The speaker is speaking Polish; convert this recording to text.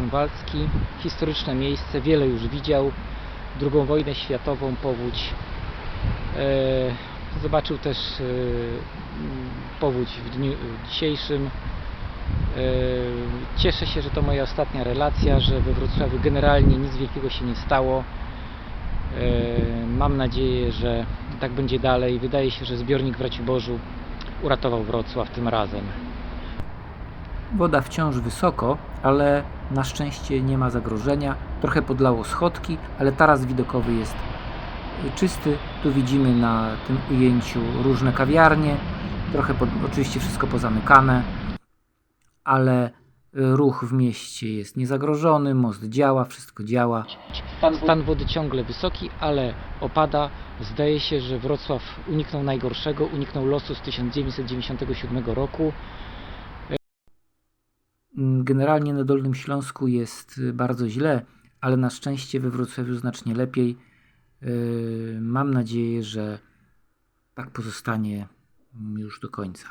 Grunwaldzki. Historyczne miejsce, wiele już widział. II wojnę światową, powódź. E, Zobaczył też e, powódź w dniu dzisiejszym. E, Cieszę się, że to moja ostatnia relacja, że we Wrocławiu generalnie nic wielkiego się nie stało. Mam nadzieję, że tak będzie dalej. Wydaje się, że zbiornik w Raciborzu uratował Wrocław tym razem. Woda wciąż wysoko, ale na szczęście nie ma zagrożenia. Trochę podlało schodki, ale taras widokowy jest czysty. Tu widzimy na tym ujęciu różne kawiarnie. Trochę pod, oczywiście wszystko pozamykane, ale ruch w mieście jest niezagrożony, most działa, wszystko działa. Stan wody ciągle wysoki, ale opada. Zdaje się, że Wrocław uniknął najgorszego, uniknął losu z 1997 roku. Generalnie na Dolnym Śląsku jest y, bardzo źle, ale na szczęście we Wrocławiu znacznie lepiej. Yy, Mam nadzieję, że tak pozostanie mm, już do końca.